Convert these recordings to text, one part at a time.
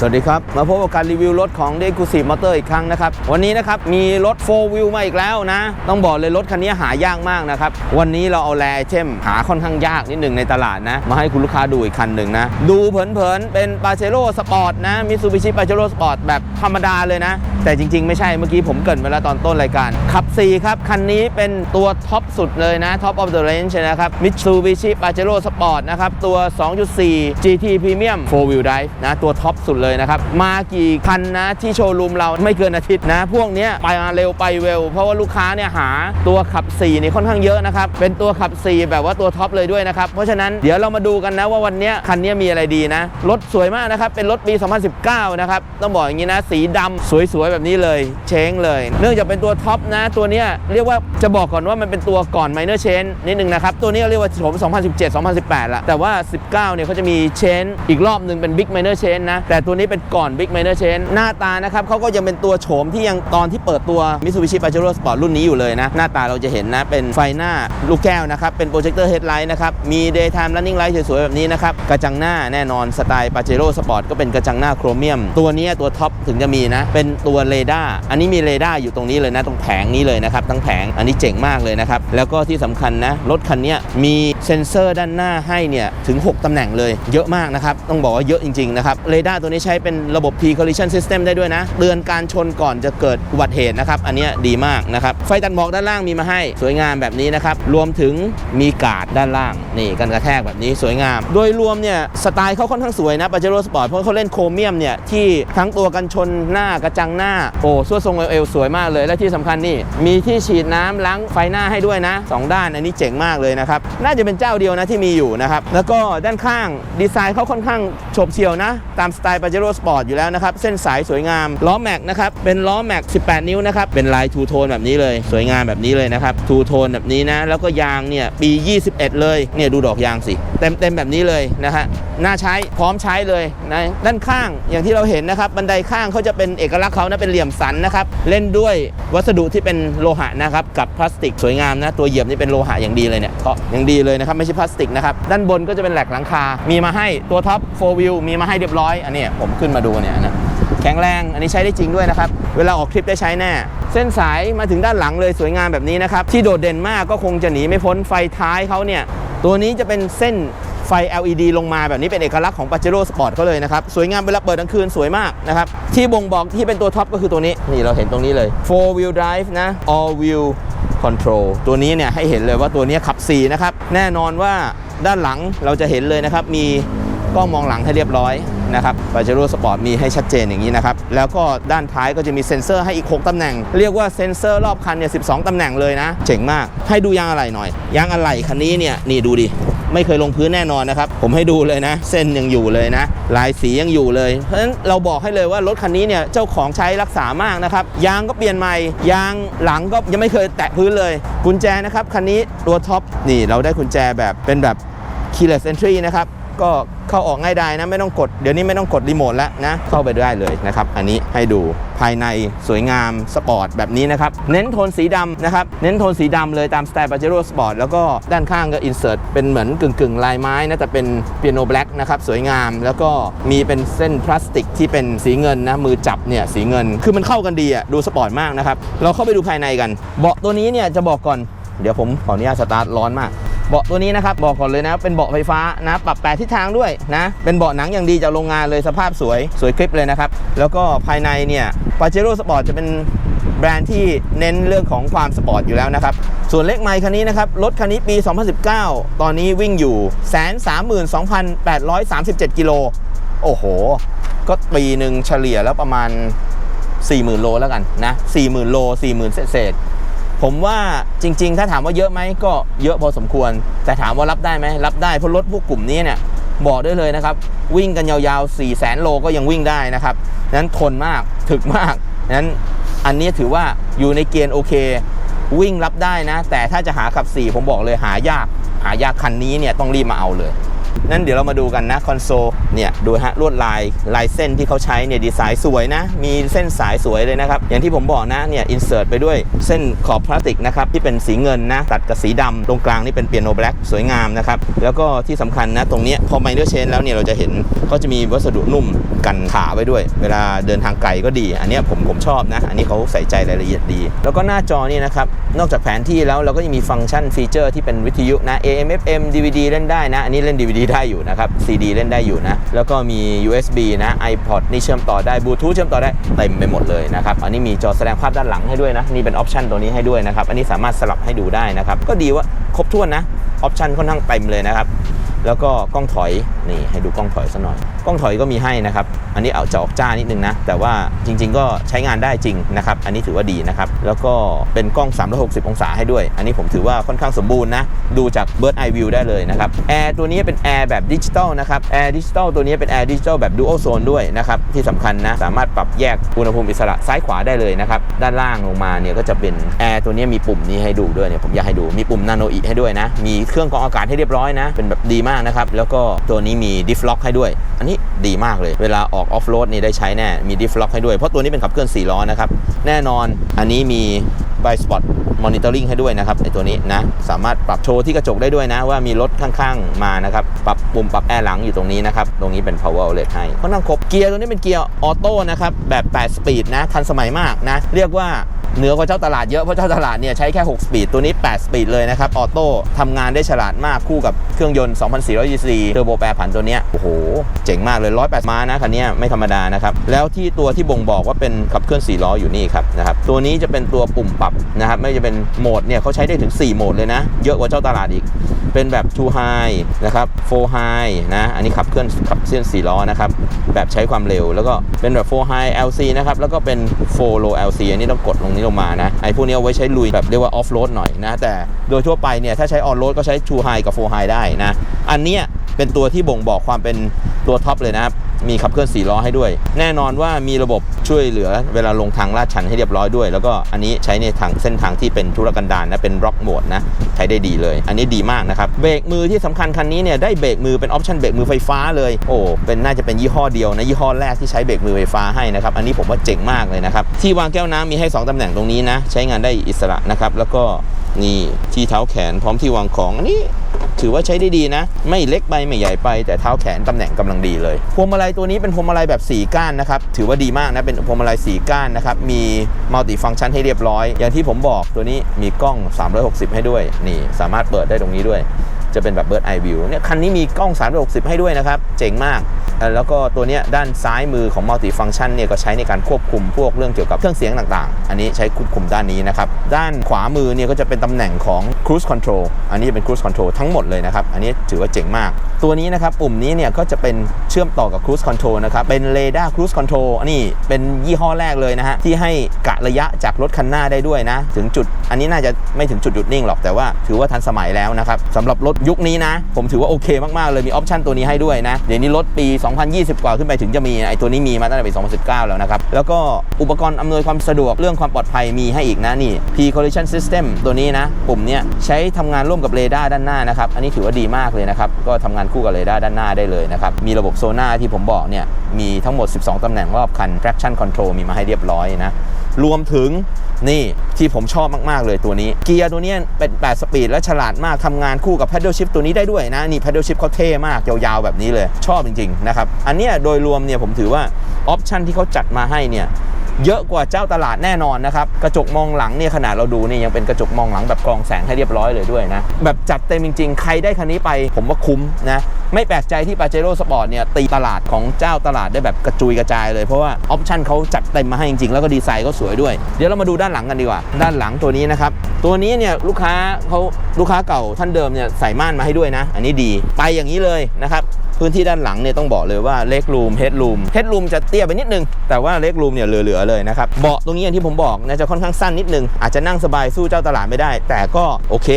สวัสดีครับ มาพบกับการรีวิวรถของ d e c u s i v e Motor อีกครั้งนะครับ วันนี้นะครับ มีรถ4 wheel มาอีกแล้วนะ ต้องบอกเลยรถคันนี้หายากมากนะครับ วันนี้เราเอาแรไอเทมหาค่อนข้างยากนิดหนึ่งในตลาดนะ มาให้คุณลูกค้าดูอีกคันหนึ่งนะ ดูเผินๆ เป็น p a j e r o Sport นะ Mitsubishi Pajero Sport แบบธรรมดาเลยนะ แต่จริง ๆ ไม่ใช่เมื่อกี้ผมเกินไปแล้วตอนต้นรายการขับ4ครับคันนี้เป็นตัวท็อปสุดเลยนะ Top of the range นช์นะครับ Mitsubishi Pajero Sport นะครับตัว 2.4 GT Premium 4 wheel drive นะตัวท็อปสุดเลยนะครับมากี่คันนะที่โชว์รูมเราไม่เกินอาทิตย์นะ พวกนี้ไปมาเร็วไปเร็ว เพราะว่าลูกค้าเนี่ยหาตัวขับ4นี่ค่อนข้างเยอะนะครับเป็นตัวขับ 4 แบบว่าตัวท็อปเลยด้วยนะครับเพราะฉะนั้นเดี๋ยวเรามาดูกันนะว่าวันนี้คันนี้มีอะไรดีนะรถสวยมากนะครับเป็นรถปี 2019 นะครับต้องบอกอย่างนี้นะสีดำสวยๆแบบนี้เลยเช้งเลย เนื่องจากเป็นตัวท็อปนะตัวนี้เรียกว่าจะบอกก่อนว่ามันเป็นตัวก่อน minor change นิดนึงนะครับตัวนี้เรียกว่าโฉม2017 2018ละแต่ว่า 19เนี่ยเขาจะมี change อีกรอบหนึ่งเป็น big minor change นะแต่ตัวนี้เป็นก่อน big minor change หน้าตานะครับเขาก็ยังเป็นตัวโฉมที่ยังตอนที่เปิดตัว Mitsubishi Pajero Sport รุ่นนี้อยู่เลยนะ หน้าตาเราจะเห็นนะ เป็นไฟหน้าลูกแก้วนะครับ เป็น projector headlight นะครับ มี daytime running light สวยๆ แบบนี้นะครับ กระจังหน้าแน่นอนสไตล์ Pajero Sport ก็เป็นกระจังหน้าโครเมียม ตัวนี้ตัวท็อปถึงจะมีนะ เป็นตัวเรดาร์อันนี้มีเรดาร์อยู่ตรงนี้เลยนะตรงแผงนี้เลยนะครับทั้งแผงอันนี้เจ๋งมากเลยนะครับแล้วก็ที่สำคัญนะรถคันนี้มีเซ็นเซอร์ด้านหน้าให้เนี่ยถึง 6ตำแหน่งเลยเยอะมากนะครับต้องบอกว่าเยอะจริงๆนะครับเรดาร์ตัวนี้ใช้เป็นระบบ P collision system ได้ด้วยนะเตือนการชนก่อนจะเกิดอุบัติเหตุนะครับอันนี้ดีมากนะครับไฟตัดหมอกด้านล่างมีมาให้สวยงามแบบนี้นะครับรวมถึงมีกาดด้านล่างนี่กันกระแทกแบบนี้สวยงาม โดยรวมเนี่ยสไตล์เขาค่อนข้างสวยนะ Pajero Sport เพราะเขาเล่นโครเมียมเนี่ยที่ทั้งตัวกันชนหน้ากระจังหน้าโอ้สวดทรงเอวๆสวยมากเลย และที่สำคัญนี่มีที่ฉีดน้ำล้างไฟหน้าให้ด้วยนะสองด้านอันนี้เจ๋งมากเลยนะครับน่าจะเป็นเจ้าเดียวนะที่มีอยู่นะครับแล้วก็ด้านข้างดีไซน์เขาค่อนข้างโฉบเฉี่ยวนะ ตามสไตล์ป Pajero Sport อยู่แล้วนะครับ เส้นสายสวยงาม ล้อแม็กนะครับ เป็นล้อแม็ก 18 นิ้วนะครับ เป็นลายทูโทนแบบนี้เลย สวยงามแบบนี้เลยนะครับ ทูโทนแบบนี้นะ แล้วก็ยางเนี่ย ปี 21 เลย เนี่ยดูดอกยางสิ เต็มเต็มแบบนี้เลยนะฮะ น่าใช้ พร้อมใช้เลยนะ ด้านข้าง อย่างที่เราเห็นนะครับ บันไดข้างเขาจะเป็นเอกลักษณ์เขานะ เป็นเหลี่ยมสันนะครับ เล่นด้วยวัสดุที่เป็นโลหะนะครับ กับพลาสติกสวยงามนะ ตัวเหยียบนี่เป็นโลหะอย่างดีเลยเนี่ยเคาะอย่างดีเลยนะครับ ไม่ใช่พลาสติกนะครับ ด้านบนก็จะเป็นแหลกหลังคา มีมาให้ ตัวท็อป4 wheel มีมาให้เรียบร้อย อันนี้ยผมขึ้นมาดูเนี่ยนะแข็งแรงอันนี้ใช้ได้จริงด้วยนะครับ เวลาออกทริปได้ใช้แน่ เส้นสายมาถึงด้านหลังเลยสวยงามแบบนี้นะครับ ที่โดดเด่นมากก็คงจะหนีไม่พ้นไฟท้ายเขาเนี่ย ตัวนี้จะเป็นเส้นไฟ LED ลงมาแบบนี้เป็นเอกลักษณ์ของ Pajero Sport เขาเลยนะครับ สวยงามเวลาเปิดกลางคืนสวยมากนะครับ ที่บ่งบอกที่เป็นตัวท็อปก็คือตัวนี้ นี่เราเห็นตรงนี้เลย4 wheel drive นะ all wheel control ตัวนี้เนี่ยให้เห็นเลยว่าตัวนี้ขับ 4 นะครับ แน่นอนว่าด้านหลังเราจะเห็นเลยนะครับ มี กล้องมองหลังให้เรียบร้อยนะครับ Pajero Sport มีให้ชัดเจนอย่างนี้นะครับ แล้วก็ด้านท้ายก็จะมีเซ็นเซอร์ให้อีก 6ตำแหน่ง เรียกว่าเซ็นเซอร์รอบคันเนี่ย12ตำแหน่งเลยนะ เจ๋งมาก ให้ดูยางอะไหล่หน่อย ยางอะไหล่คันนี้เนี่ย นี่ดูดิ ไม่เคยลงพื้นแน่นอนนะครับ ผมให้ดูเลยนะ เส้นยังอยู่เลยนะ ลายสียังอยู่เลย เพราะฉะนั้นเราบอกให้เลยว่ารถคันนี้เนี่ย เจ้าของใช้รักษามากนะครับ ยางก็เปลี่ยนใหม่ ยางหลังก็ยังไม่เคยแตะพื้นเลย กุญแจนะครับคันนี้ตัวท็อป นี่เราได้กุญแจแบบเป็นแบบ keyless entry นะครับ ก็เข้าออกง่ายดายนะไม่ต้องกดเดี๋ยวนี้ไม่ต้องกดรีโมทแล้วนะเข้าไปได้เลยนะครับอันนี้ให้ดูภายในสวยงามสปอร์ตแบบนี้นะครับเน้นโทนสีดำนะครับเน้นโทนสีดำเลยตามสไตล์ Pajero Sport แล้วก็ด้านข้างก็อินเสิร์ตเป็นเหมือนกึ่งกึ่งลายไม้นะแต่เป็นเปียโนแบล็กนะครับสวยงามแล้วก็มีเป็นเส้นพลาสติกที่เป็นสีเงินนะมือจับเนี่ยสีเงินคือมันเข้ากันดีอะดูสปอร์ตมากนะครับเราเข้าไปดูภายในกัน เบาะตัวนี้เนี่ยจะบอกก่อนเดี๋ยวผมขออนุญาตสตาร์ทร้อนมาก เบาะตัวนี้นะครับบอกก่อนเลยนะเป็นเบาะไฟฟ้านะปรับแปดทิศทางด้วยนะเป็นเบาะหนังอย่างดีจากโรงงานเลยสภาพสวยสวยคลิปเลยนะครับแล้วก็ภายในเนี่ย Pajero Sport จะเป็นแบรนด์ที่เน้นเรื่องของความสปอร์ตอยู่แล้วนะครับ ส่วนเลขไมค์คันนี้นะครับ รถคันนี้ปี 2019 ตอนนี้วิ่งอยู่ 132,837 กิโล โอ้โห ก็ปีหนึ่งเฉลี่ยแล้วประมาณ 40,000 โลแล้วกันนะ 40,000 โล 40,000 เศษ ผมว่าจริง ๆ ถ้าถามว่าเยอะไหมก็เยอะพอสมควร แต่ถามว่ารับได้ไหมรับได้เพราะรถพวกกลุ่มนี้เนี่ยบอกได้เลยนะครับ วิ่งกันยาวๆ 4 0 0 0 0 0โลก็ยังวิ่งได้นะครับนั้นทนมากถึกมากนั้นอันนี้ถือว่าอยู่ในเกณฑ์โอเค วิ่งรับได้นะ แต่ถ้าจะหาขับ 4 ผมบอกเลยหายาก หายากคันนี้เนี่ยต้องรีบมาเอาเลย นั่นเดี๋ยวเรามาดูกันนะคอนโซลเนี่ยดูฮะลวดลายลายเส้นที่เขาใช้เนี่ยดีไซน์สวยนะ มีเส้นสายสวยเลยนะครับ อย่างที่ผมบอกนะเนี่ยอินเสิร์ตไปด้วยเส้นขอบพลาสติกนะครับที่เป็นสีเงินนะตัดกับสีดำตรงกลางนี่เป็นเปียโนแบล็กสวยงามนะครับแล้วก็ที่สำคัญนะตรงนี้พอไมเนอร์เชนแล้วเนี่ยเราจะเห็นเขาจะมีวัสดุนุ่ม กันขาไว้ด้วย เวลาเดินทางไกลก็ดี อันนี้ผมผมชอบนะ อันนี้เขาใส่ใจรายละเอียดดี แล้วก็หน้าจอนี่นะครับ นอกจากแผนที่แล้วเราก็ยังมีฟังก์ชันฟีเจอร์ที่เป็นวิทยุนะ AM FM DVD เล่นได้นะ อันนี้เล่น DVD ได้อยู่นะครับ CD เล่นได้อยู่นะ แล้วก็มี USB นะ iPod นี่เชื่อมต่อได้ Bluetooth เชื่อมต่อได้เต็มไปหมดเลยนะครับ อันนี้มีจอแสดงภาพด้านหลังให้ด้วยนะ นี่เป็นออปชันตัวนี้ให้ด้วยนะครับ อันนี้สามารถสลับให้ดูได้นะครับ ก็ดีว่าครบถ้วนนะ ออปชันค่อนข้างเต็มเลยนะครับ แล้วก็กล้องถอยนี่ให้ดูกล้องถอยซะหน่อยกล้องถอยก็มีให้นะครับ อันนี้เอาจะออกจ้านิดนึงนะ แต่ว่าจริง ๆ ก็ใช้งานได้จริงนะครับ อันนี้ถือว่าดีนะครับ แล้วก็เป็นกล้อง 360 องศาให้ด้วย อันนี้ผมถือว่าค่อนข้างสมบูรณ์นะ ดูจาก Bird Eye View ได้เลยนะครับ แอร์ตัวนี้เป็นแอร์แบบดิจิตอลนะครับ แอร์ดิจิตอลตัวนี้เป็นแอร์ดิจิตอลแบบ Dual Zone ด้วยนะครับ ที่สำคัญนะ สามารถปรับแยกอุณหภูมิอิสระซ้ายขวาได้เลยนะครับ ด้านล่างลงมาเนี่ยก็จะเป็นแอร์ตัวนี้มีปุ่มนี้ให้ดูด้วยเนี่ย ผมอยากให้ดู มีปุ่มนาโนอีให้ด้วยนะ มีเครื่องกรองอากาศให้เรียบร้อยนะ เป็นแบบดีมากนะครับ แล้วก็ตัวนี้มีดิฟล็อกให้ด้วย อันนี้ดีมากเลย เวลาออกออฟโรดนี่ได้ใช้แน่ มีดิฟล็อกให้ด้วย เพราะตัวนี้เป็นขับเคลื่อน4ล้อนะครับ แน่นอนอันนี้มี b i Spot Monitoring ให้ด้วยนะครับไอตัวนี้นะ สามารถปรับโชว์ที่กระจกได้ด้วยนะ ว่ามีรถข้างๆมานะครับ ปรับปุ่มปรับแอร์หลังอยู่ตรงนี้นะครับ ตรงนี้เป็น power outlet ให้ค่อนข้างครบเกียร์ตัวนี้เป็นเกียร์ออโต้นะครับแบบ 8 สปีดนะ ทันสมัยมากนะ เรียกว่า เหนือกว่าเจ้าตลาดเยอะ เพราะเจ้าตลาดเนี่ยใช้แค่ 6 สปีด ตัวนี้ 8 สปีดเลยนะครับ ออโต้ทำงานได้ฉลาดมากคู่กับเครื่องยนต์ 2,400 cc เทอร์โบแปรผันตัวเนี้ย โอ้โห เจ๋งมากเลย 108 ม้านะคันนี้ไม่ธรรมดานะครับ แล้วที่ตัวที่บ่งบอกว่าเป็นขับเคลื่อน 4 ล้ออยู่นี่ครับนะครับ ตัวนี้จะเป็นตัวปุ่มปรับนะครับ ไม่จะเป็นโหมดเนี่ยเขาใช้ได้ถึง 4 โหมดเลยนะ เยอะกว่าเจ้าตลาดอีก เป็นแบบ2 high นะครับ4 high นะ อันนี้ขับเคลื่อนขับเคลื่อน 4 ล้อนะครับ แบบใช้ความเร็ว แล้วก็เป็นแบบ4 high LC นะครับ แล้วก็เป็น4 low LC อันนี้ต้องกดลงนี้ลงมานะไอ้พวกนี้เอาไว้ใช้ลุยแบบเรียกว่าออฟโรดหน่อยนะแต่โดยทั่วไปเนี่ยถ้าใช้ออนโรดก็ใช้ชูไฮกับโฟไฮได้นะอันเนี้ยเป็นตัวที่บ่งบอกความเป็นตัวท็อปเลยนะครับ มีขับเคลื่อน4ล้อให้ด้วย แน่นอนว่ามีระบบช่วยเหลือเวลาลงทางลาดชันให้เรียบร้อยด้วย แล้วก็อันนี้ใช้ในทางเส้นทางที่เป็นธุรกันดารนะเป็นร็อกโหมดนะใช้ได้ดีเลย อันนี้ดีมากนะครับเบรกมือที่สำคัญคันนี้เนี่ยได้เบรกมือเป็นออปชันเบรกมือไฟฟ้าเลยโอ้เป็นน่าจะเป็นยี่ห้อเดียวนะยี่ห้อแรกที่ใช้เบรกมือไฟฟ้าให้นะครับอันนี้ผมว่าเจ๋งมากเลยนะครับที่วางแก้วน้ำมีให้ 2ตำแหน่งตรงนี้นะใช้งานได้อิสระนะครับแล้วก็นี่ที่เท้าแขนพร้อมที่วางของอันนี้ ถือว่าใช้ได้ดีนะ ไม่เล็กไปไม่ใหญ่ไปแต่เท้าแขนตำแหน่งกำลังดีเลย พวงมาลัยตัวนี้เป็นพวงมาลัยแบบ 4 ก้านนะครับ ถือว่าดีมากนะ เป็นพวงมาลัย 4 ก้านนะครับ มีมัลติฟังก์ชันให้เรียบร้อย อย่างที่ผมบอกตัวนี้มีกล้อง 360 ให้ด้วย นี่สามารถเปิดได้ตรงนี้ด้วย จะเป็นแบบเบิร์ดไอวิวเนี่ยคันนี้มีกล้อง 360 ให้ด้วยนะครับ เจ๋งมาก แล้วก็ตัวนี้ด้านซ้ายมือของ Multi Function เนี่ยก็ใช้ในการควบคุมพวกเรื่องเกี่ยวกับเครื่องเสียงต่างๆ อันนี้ใช้ควบคุมด้านนี้นะครับด้านขวามือเนี่ยก็จะเป็นตำแหน่งของ Cruise Control อันนี้เป็น Cruise Control ทั้งหมดเลยนะครับ อันนี้ถือว่าเจ๋งมาก ตัวนี้นะครับปุ่มนี้เนี่ยก็จะเป็นเชื่อมต่อกับ Cruise Control นะครับเป็น Radar Cruise Control อันนี้เป็นยี่ห้อแรกเลยนะฮะที่ให้กะระยะจากรถคันหน้าได้ด้วยนะถึงจุด อันนี้น่าจะไม่ถึงจุดหยุดนิ่งหรอกแต่ว่าถือว่าทันสมัยแล้วนะครับสำหรับรถยุคนี้นะ ผมถือว่าโอเคมากๆเลยมีออปชันตัวนี้ให้ด้วยนะเดี๋ยวนี้รถปี2020 กว่าขึ้นไปถึงจะมีไอตัวนี้มีมาตั้งแต่ปี 2019 แล้วนะครับ แล้วก็อุปกรณ์อำนวยความสะดวกเรื่องความปลอดภัยมีให้อีกนะนี่ P Collision System ตัวนี้นะปุ่มเนี้ยใช้ทำงานร่วมกับเรดาร์ด้านหน้านะครับ อันนี้ถือว่าดีมากเลยนะครับ ก็ทำงานคู่กับเรดาร์ด้านหน้าได้เลยนะครับ มีระบบโซน่าที่ผมบอกเนี่ยมีทั้งหมด 12ตำแหน่งรอบคัน traction control มีมาให้เรียบร้อยนะ รวมถึงนี่ที่ผมชอบมาก ๆ เลยตัวนี้ เกียร์ตัวนี้เป็น 8 สปีดและฉลาดมากทำงานคู่กับ paddle shift ตัวนี้ได้ด้วยนะ นี่ paddle shift เขาเท่มาก ยาว ๆ แบบนี้เลย ชอบจริง ๆ นะครับ อันเนี้ยโดยรวมเนี่ยผมถือว่า ออปชันที่เขาจัดมาให้เนี่ย เยอะกว่าเจ้าตลาดแน่นอนนะครับ กระจกมองหลังเนี่ยขนาดเราดูนี่ยยังเป็นกระจกมองหลังแบบกรองแสงให้เรียบร้อยเลยด้วยนะ แบบจัดเต็มจริงๆ ใครได้คันนี้ไปผมว่าคุ้มนะไม่แปลกใจที่ปาเจโร่สปอร์ตเนี่ยตีตลาดของเจ้าตลาดได้แบบกระจุยกระจายเลยเพราะว่าออปชันเขาจัดเต็มมาให้จริงๆ แล้วก็ดีไซน์ก็สวยด้วย เดี๋ยวเรามาดูด้านหลังกันดีกว่า ด้านหลังตัวนี้นะครับ ตัวนี้เนี่ยลูกค้าเขาลูกค้าเก่าท่านเดิมเนี่ยใส่ม่านมาให้ด้วยนะ อันนี้ดีไปอย่างนี้เลยนะครับ พื้นที่ด้านหลังเนี่ยต้องบอกเลยว่าเล็กรูมเฮดรูมเฮดรูมจะเตี้ยไปนิดนึง แต่ว่าเล็กรูมเนี่ยเหลือๆเลยนะครับเบาะตรงนี้อย่างที่ผมบอกนะจะค่อนข้างสั้นนิดนึง อาจจะนั่งสบายสู้เจ้าตลาดไม่ได้ แต่ก็โอเค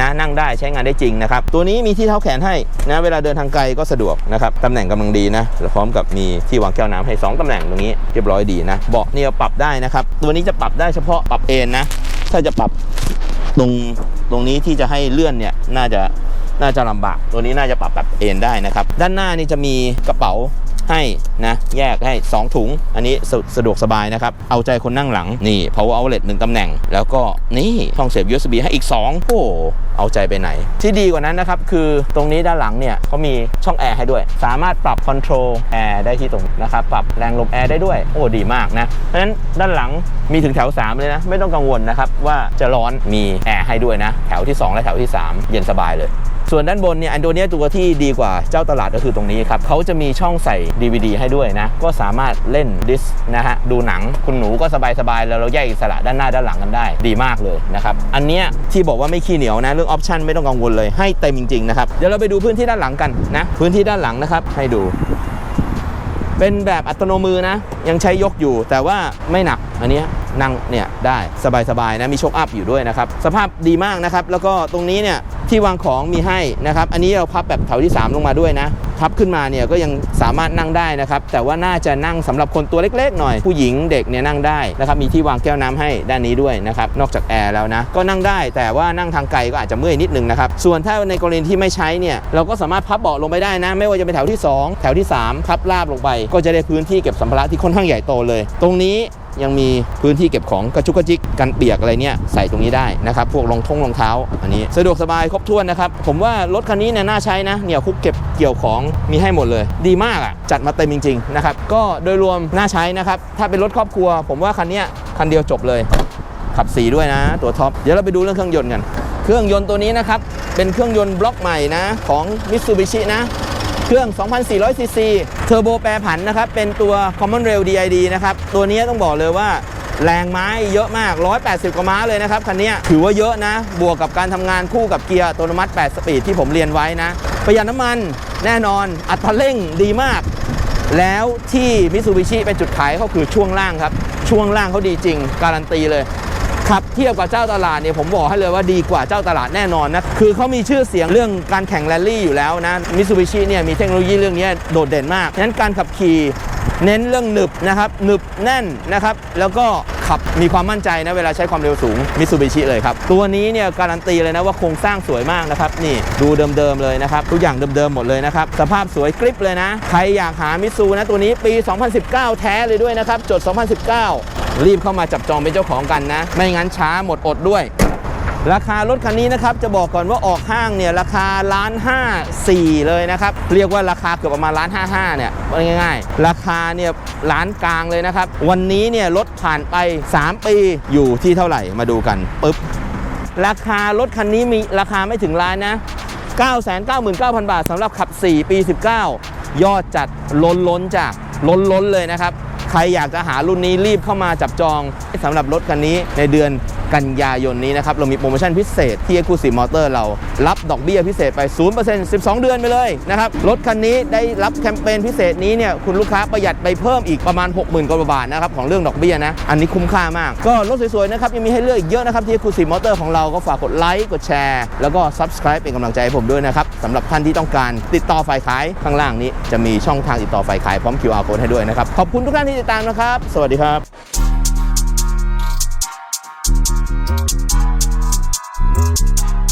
นะนั่งได้ใช้งานได้จริงนะครับ ตัวนี้มีที่เท้าแขนให้นะเวลาเดินทางไกลก็สะดวกนะครับตำแหน่งกำลังดีนะแล้วพร้อมกับมีที่วางแก้วน้ำให้ 2ตำแหน่งตรงนี้เรียบร้อยดีนะเบาะเนี่ยปรับได้นะครับตัวนี้จะปรับได้เฉพาะปรับเอนนะถ้าจะปรับตรงตรงนี้ที่จะให้เลื่อนเนี่ยน่าจะ น่าจะลำบาก ตัวนี้น่าจะปรับแบบเอนได้นะครับ ด้านหน้านี่จะมีกระเป๋าให้นะแยกให้ 2 ถุง อันนี้สะสะดวกสบายนะครับ เอาใจคนนั่งหลังนี่ power outlet หนึ่งตำแหน่ง แล้วก็นี่ช่องเสียบ USB ให้อีก 2 โอ้เอาใจไปไหน ที่ดีกว่านั้นนะครับ คือตรงนี้ด้านหลังเนี่ยเขามีช่องแอร์ให้ด้วย สามารถปรับคอนโทรลแอร์ได้ที่ตรงนี้นะครับ ปรับแรงลมแอร์ได้ด้วย โอ้ดีมากนะ เพราะฉะนั้นด้านหลังมีถึงแถว 3 เลยนะ ไม่ต้องกังวลนะครับว่าจะร้อนมีแอร์ให้ด้วยนะ แถวที่ 2 และแถวที่ 3 เย็นสบายเลย ส่วนด้านบนเนี่ยอันตัวเนี้ยตัวที่ดีกว่าเจ้าตลาดก็คือตรงนี้ครับเขาจะมีช่องใส่ DVD ให้ด้วยนะ ก็สามารถเล่นดิสนะฮะดูหนังคุณหนูก็สบายๆแล้วเราแยกอิสระด้านหน้าด้านหลังกันได้ ดีมากเลยนะครับอันเนี้ยที่บอกว่าไม่ขี้เหนียวนะเรื่องออปชันไม่ต้องกังวลเลยให้เต็มจริงๆนะครับเดี๋ยวเราไปดูพื้นที่ด้านหลังกันนะพื้นที่ด้านหลังนะครับให้ดูเป็นแบบอัตโนมือนะ ยังใช้ยกอยู่แต่ว่าไม่หนักอันเนี้ยนั่งเนี่ยได้สบายๆนะมีโชคอัพอยู่ด้วยนะครับ สภาพดีมากนะครับ แล้วก็ตรงนี้เนี่ยที่วางของมีให้นะครับ อันนี้เราพับแบบแถวที่ 3 ลงมาด้วยนะพับขึ้นมาเนี่ยก็ยังสามารถนั่งได้นะครับ แต่ว่าน่าจะนั่งสำหรับคนตัวเล็กๆหน่อย ผู้หญิงเด็กเนี่ยนั่งได้นะครับ มีที่วางแก้วน้ำให้ด้านนี้ด้วยนะครับ นอกจากแอร์แล้วนะ ก็นั่งได้ แต่ว่านั่งทางไกลก็อาจจะเมื่อยนิดนึงนะครับ ส่วนถ้าในกรณีที่ไม่ใช้เนี่ยเราก็สามารถพับเบาะลงไปได้นะ ไม่ว่าจะเป็นแถวที่ 2 แถวที่ 3 พับราบลงไป ก็จะได้พื้นที่เก็บสัมภาระที่ค่อนข้างใหญ่โตเลย ตรงนี้ยังมีพื้นที่เก็บของกระจุกกระจิกกันเปียกอะไรเนี่ยใส่ตรงนี้ได้นะครับ พวกรองท้องรองเท้า อันนี้สะดวกสบายครบถ้วนนะครับ ผมว่ารถคันนี้เนี่ยน่าใช้นะเนี่ยคุกเก็บเกี่ยวของมีให้หมดเลย ดีมากอะจัดมาเต็มจริงๆนะครับก็โดยรวมน่าใช้นะครับถ้าเป็นรถครอบครัว ผมว่าคันเนี้ยคันเดียวจบเลย ขับสีด้วยนะ ตัวท็อปเดี๋ยวเราไปดูเรื่องเครื่องยนต์กัน เครื่องยนต์ตัวนี้นะครับเป็นเครื่องยนต์บล็อกใหม่นะของ Mitsubishi นะเครื่อง 2,400ซีซีเทอร์โบแปรผันนะครับเป็นตัว Common Rail DID นะครับตัวนี้ต้องบอกเลยว่า แรงไม้เยอะมาก 180 กว่าม้าเลยนะครับคันนี้ถือว่าเยอะนะ บวกกับการทำงานคู่กับเกียร์อัตโนมัติ 8 สปีดที่ผมเรียนไว้นะ ประหยัดน้ำมันแน่นอน อัตราเร่งดีมาก แล้วที่มิ t ซูบิชิเป็นจุดขายเขาคือช่วงล่างครับ ช่วงล่างเขาดีจริง การันตีเลยขับเทียบกับเจ้าตลาดเนี่ยผมบอกให้เลยว่าดีกว่าเจ้าตลาดแน่นอนนะ คือเขามีชื่อเสียงเรื่องการแข่งแรลลี่อยู่แล้วนะมิ t ซูบิชิเนี่ยมีเทคโนโลยีเรื่องนี้โดดเด่นมากฉะนั้นการขับขี่ เน้นเรื่องหนึบนะครับหนึบแน่นนะครับแล้วก็ขับมีความมั่นใจนะเวลาใช้ความเร็วสูงมิ t ซูบิชิเลยครับตัวนี้เนี่ยการันตีเลยนะว่าโครงสร้างสวยมากนะครับนี่ดูเดิมๆเลยนะครับทุกอย่างเดิมๆหมดเลยนะครับสภาพสวยกริปเลยนะ ใครอยากหามิซูนะตัวนี้ปี 2019 แท้เลยด้วยนะครับจด 2019 รีบเข้ามาจับจองเป็นเจ้าของกันนะ ไม่งั้นช้าหมดอดด้วย ราคารถคันนี้นะครับจะบอกก่อนว่าออกห้างเนี่ยราคาล้านห้าสี่เลยนะครับเรียกว่าราคาเกือบประมาณล้านห้าห้าเนี่ยง่ายๆ ราคาเนี่ยล้านกลางเลยนะครับ วันนี้เนี่ยรถผ่านไป 3 ปีอยู่ที่เท่าไหร่มาดูกันปึ๊บราคารถคันนี้มีราคาไม่ถึงล้านนะ 999,000 บาทสำหรับขับ 4 ปี 19 ยอดจัดล้นล้นจ้ะล้นล้นเลยนะครับ ใครอยากจะหารุ่นนี้รีบเข้ามาจับจองสำหรับรถคันนี้ในเดือน กันยายนนี้นะครับ เรามีโปรโมชั่นพิเศษที่ Exclusive Motor เรารับดอกเบี้ยพิเศษไป 0% 12 เดือนไปเลยนะครับ รถคันนี้ได้รับแคมเปญพิเศษนี้เนี่ยคุณลูกค้าประหยัดไปเพิ่มอีกประมาณ 60,000กว่าบาทนะครับ ของเรื่องดอกเบี้ยนะ อันนี้คุ้มค่ามาก ก็รถสวยๆนะครับ ยังมีให้เลือกอีกเยอะนะครับที่ Exclusive Motor ของเราก็ฝากกดไลค์กดแชร์แล้วก็ Subscribe เป็นกำลังใจให้ผมด้วยนะครับสำหรับท่านที่ต้องการติดต่อฝ่ายขายข้างล่างนี้จะมีช่องทางติดต่อฝ่ายขายพร้อม QR code ให้ด้วยนะครับขอบคุณทุกท่านที่ติดตามนะครับ สวัสดีครับ Thank